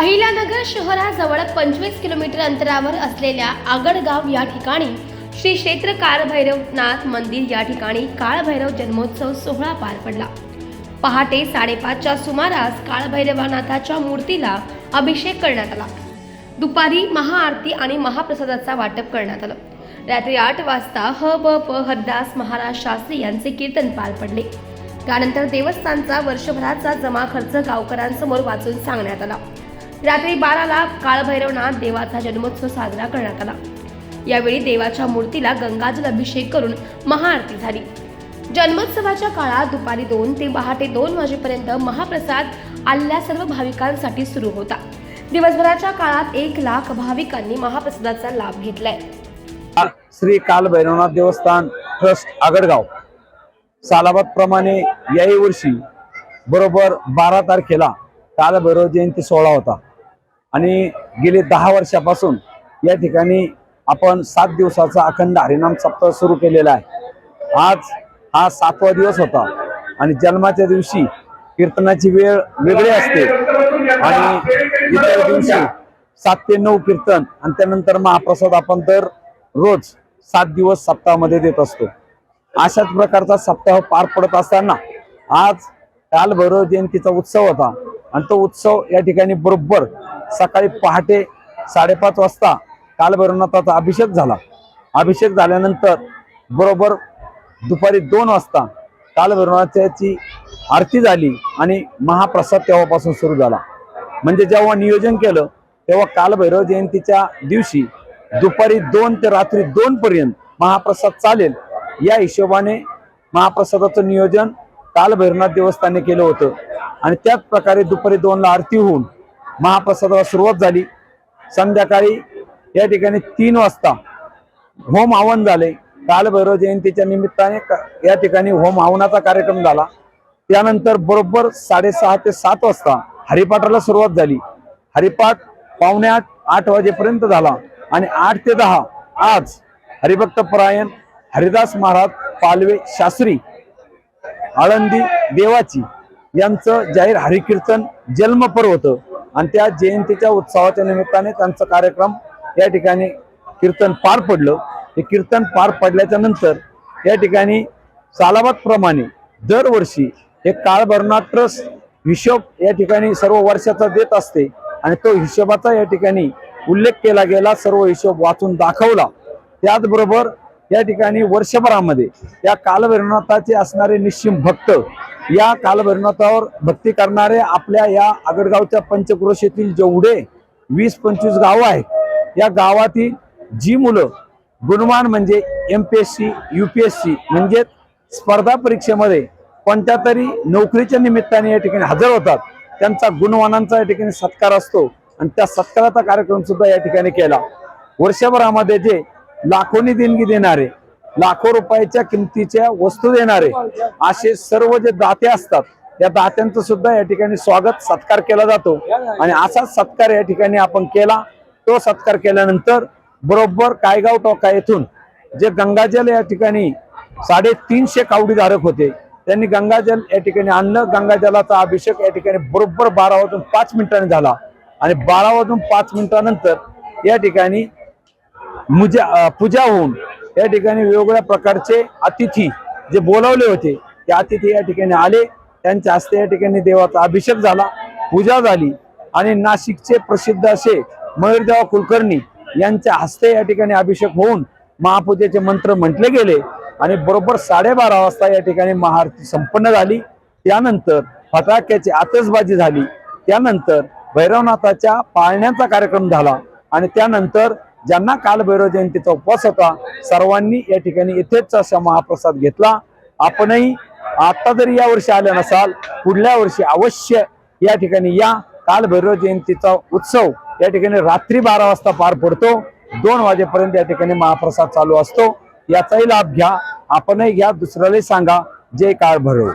अहिल्यानगर शहराजवळ पंचवीस किलोमीटर अंतरावर असलेल्या आगडगाव या ठिकाणी श्री क्षेत्र काळभैरवनाथ मंदिर या ठिकाणी काळभैरव जन्मोत्सव सोहळा पार पडला. पहाटे साडेपाचच्या सुमारास काळभैरवनाथाच्या मूर्तीला अभिषेक करण्यात आला. दुपारी महाआरती आणि महाप्रसादाचा वाटप करण्यात आलं. रात्री आठ वाजता ह ब प हरदास महाराज शास्त्री यांचे कीर्तन पार पडले. त्यानंतर देवस्थानचा वर्षभराचा जमा खर्च गावकऱ्यांसमोर वाचून सांगण्यात आला. रात्री बाराला काळभैरवनाथ देवाचा जन्मोत्सव साजरा करण्यात आला. यावेळी देवाच्या मूर्तीला गंगाजल अभिषेक करून महाआरती झाली. जन्मोत्सवाच्या काळात दुपारी दोन ते पहाटे दोन वाजेपर्यंत महाप्रसाद आलेल्या सर्व भाविकांसाठी सुरू होता. दिवसभराच्या काळात एक लाख भाविकांनी महाप्रसादाचा लाभ घेतलाय. श्री काल भैरवनाथ देवस्थान ट्रस्ट आगडगाव. सालाबाद प्रमाणे याही वर्षी बरोबर बारा तारखेला काल भैरव जयंती सोहळा होता. आणि गेले दहा वर्षापासून या ठिकाणी आपण सात दिवसाचा अखंड हरिनाम सप्ताह सुरू केलेला आहे. आज हा सातवा दिवस होता आणि जन्माच्या दिवशी कीर्तनाची वेळ वेगळी असते. आणि इतर दिवशी सात ते नऊ कीर्तन आणि त्यानंतर महाप्रसाद आपण दर रोज सात दिवस सप्ताहामध्ये देत असतो. अशाच प्रकारचा सप्ताह पार पडत असताना आज काल भैरव जयंतीचा उत्सव होता. आणि तो उत्सव या ठिकाणी बरोबर सकाळी पहाटे साडेपाच वाजता काल भैरवनाथाचा अभिषेक झाला. अभिषेक झाल्यानंतर बरोबर दुपारी दोन वाजता काल भैरवनाथाची आरती झाली आणि महाप्रसाद तेव्हापासून सुरू झाला. म्हणजे जेव्हा नियोजन केलं तेव्हा कालभैरव जयंतीच्या दिवशी दुपारी दोन ते रात्री दोन पर्यंत महाप्रसाद चालेल. या हिशोबाने महाप्रसादाचं नियोजन काल भैरवनाथ केलं होतं. आणि त्याच प्रकारे दुपारी दोनला आरती होऊन महाप्रसादाला सुरुवात झाली. संध्याकाळी या ठिकाणी तीन वाजता होम हवन झाले. कालभैरव जयंतीच्या निमित्ताने या ठिकाणी होम हवनाचा कार्यक्रम झाला. त्यानंतर बरोबर साडेसहा ते सात वाजता हरिपाठाला सुरुवात झाली. हरिपाठ पावणे आठ आठ वाजेपर्यंत झाला आणि आठ ते दहा आज हरिभक्त परायण हरिदास महाराज पालवे शास्त्री आळंदी देवाची यांचं जाहीर हरिकीर्तन जन्मपर्व होतं. आणि त्या जयंतीच्या उत्सवाच्या निमित्ताने त्यांचा कार्यक्रम या ठिकाणी कीर्तन पार पडलं. हे कीर्तन पार पडल्याच्या नंतर या ठिकाणी सालाबादप्रमाणे दरवर्षी हे काळभरणा ट्रस्ट हिशोब या ठिकाणी सर्व वर्षाचा देत असते आणि तो हिशोबाचा या ठिकाणी उल्लेख केला गेला सर्व हिशोब वाचून दाखवला. त्याचबरोबर या ठिकाणी वर्षभरामध्ये या कालभैरवनाथाचे असणारे निश्चिम भक्त या कालभैरवनाथावर भक्ती करणारे आपल्या या आगडगावच्या पंचक्रोशीतील जेवढे वीस पंचवीस गावं आहेत या गावातील जी मुलं गुणवान म्हणजे M P S C U P S C म्हणजे स्पर्धा परीक्षेमध्ये कोणत्या तरी नोकरीच्या निमित्ताने या ठिकाणी हजर होतात त्यांचा गुणवानांचा या ठिकाणी सत्कार असतो आणि त्या सत्काराचा कार्यक्रम सुद्धा या ठिकाणी केला. वर्षभरामध्ये जे लाखोनी देणगी देणारे लाखो रुपयाच्या किमतीच्या वस्तू देणारे असे सर्व जे दाते असतात या दात्यांचं सुद्धा या ठिकाणी स्वागत सत्कार केला जातो. आणि असाच सत्कार या ठिकाणी आपण केला तो सत्कार केल्यानंतर बरोबर कायगाव टोका येथून जे गंगाजल या ठिकाणी साडेतीनशे कावडीधारक होते त्यांनी गंगाजल या ठिकाणी आणलं. गंगाजलाचा अभिषेक या ठिकाणी बरोबर बारा वाजून पाच मिनिटांनी झाला. आणि बारा वाजून पाच मिनिटानंतर या ठिकाणी मुजा पूजा होऊन या ठिकाणी वेगवेगळ्या प्रकारचे अतिथी जे बोलावले होते ते अतिथी या ठिकाणी आले. त्यांच्या हस्ते या ठिकाणी देवाचा अभिषेक झाला पूजा झाली आणि नाशिकचे प्रसिद्ध असे मयूरदेवा कुलकर्णी यांच्या हस्ते या ठिकाणी अभिषेक होऊन महापूजेचे मंत्र म्हटले गेले आणि बरोबर साडेबारा वाजता या ठिकाणी महाआरती संपन्न झाली. त्यानंतर फटाक्याची आतषबाजी झाली. त्यानंतर भैरवनाथाच्या पाळण्याचा कार्यक्रम झाला आणि त्यानंतर ज्यांना काल भैरव जयंतीचा उपवास होता सर्वांनी या ठिकाणी येथेच असा महाप्रसाद घेतला. आपणही आता जरी या वर्षी आले नसाल पुढल्या वर्षी अवश्य या ठिकाणी या काल भैरव जयंतीचा उत्सव या ठिकाणी रात्री बारा वाजता पार पडतो. दोन वाजेपर्यंत या ठिकाणी महाप्रसाद चालू असतो. याचाही लाभ घ्या. आपणही घ्या. दुसऱ्यालाही सांगा. जय काळ भरव